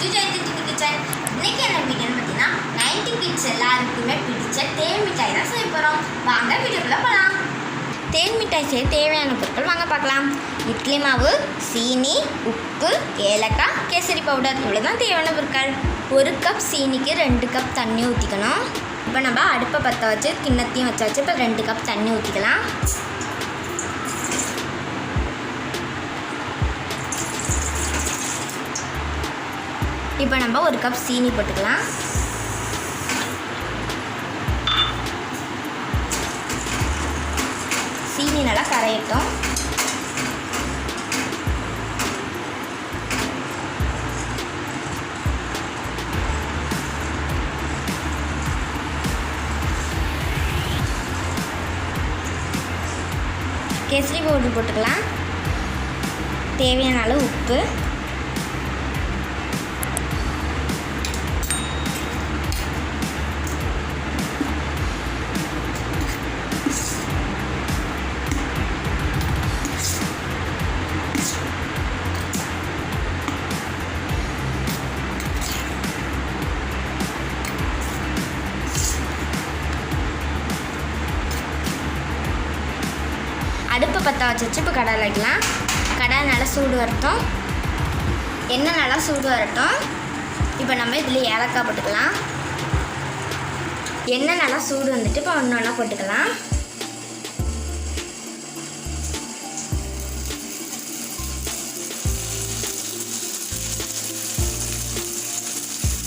To Jayanthi kitchen இன்னைக்கு என்ன வீடியோன்னு பார்த்தீங்கன்னா நைன்டி கிட்ஸ் எல்லாருக்குமே பிடிச்ச தேன் மிட்டாய் தான் செய்ய போகிறோம் வாங்க வீடியோக்குள்ள போகலாம் தேன் மிட்டாய் செய்ய தேவையான பொருட்கள் வாங்க பார்க்கலாம் இட்லி மாவு சீனி உப்பு ஏலக்காய் கேசரி பவுடர் இவ்வளோ தான் தேவையான பொருட்கள் ஒரு கப் சீனிக்கு ரெண்டு கப் தண்ணி ஊற்றிக்கணும் இப்போ நம்ம அடுப்பை பற்ற வச்சு கிண்ணத்தையும் வச்சாச்சு இப்போ ரெண்டு கப் தண்ணி ஊற்றிக்கலாம் இப்போ நம்ம ஒரு கப் சீனி போட்டுக்கலாம். சீனி நல்லா கரையட்டும். கேசரி பவுடர் போட்டுக்கலாம். தேவையான அளவு உப்பு. அடுப்பு பற்ற வச்சு இப்போ கடாயில் வைக்கலாம் கடாய் நல்லா சூடு வரட்டும். எண்ணெய் நல்லா சூடு வரட்டும். இப்போ நம்ம இதில் ஏலக்காய் போட்டுக்கலாம். எண்ணெய் நல்லா சூடு வந்துட்டு இப்போ ஒன்று ஒன்றா போட்டுக்கலாம்.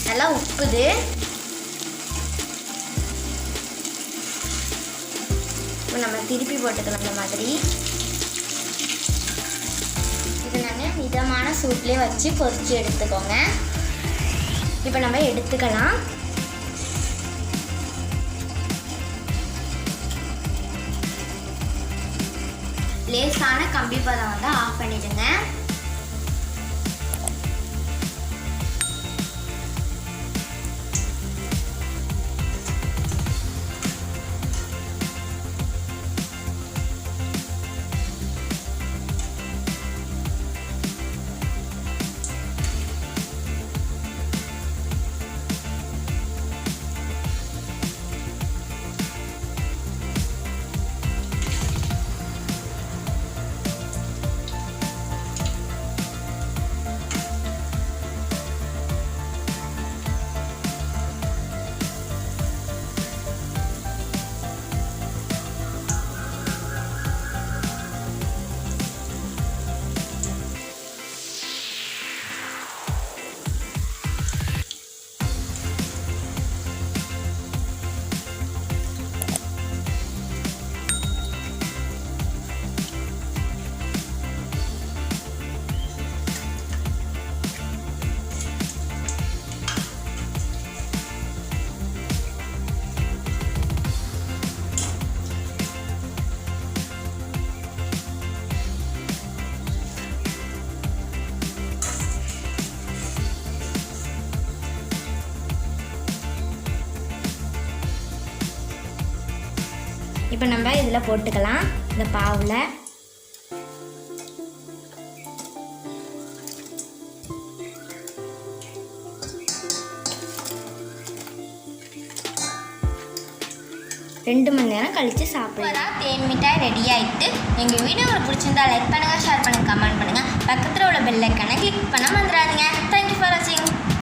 நல்லா உப்புது. இப்போ நம்ம திருப்பி போட்டுக்கலாம் இந்த மாதிரி. இது நாங்கள் மிதமான சூட்லேயே வச்சு பொறிச்சு எடுத்துக்கோங்க. இப்போ நம்ம எடுத்துக்கலாம். லேசான கம்பி பதம் வந்து ஆஃப் பண்ணிடுங்க. இப்போ நம்ம இதில் போட்டுக்கலாம் இந்த பாவில். ரெண்டு மணி நேரம் கழித்து சாப்பிடலாம் தேன் மிட்டாய் ரெடி ஆகிட்டு எங்கள் வீடியோ உங்களுக்கு பிடிச்சிருந்தா லைக் பண்ணுங்கள் ஷேர் பண்ணுங்கள் கமெண்ட் பண்ணுங்கள் பக்கத்தில் உள்ள பெல்லைக்கான கிளிக் பண்ண மறந்துடாதீங்க.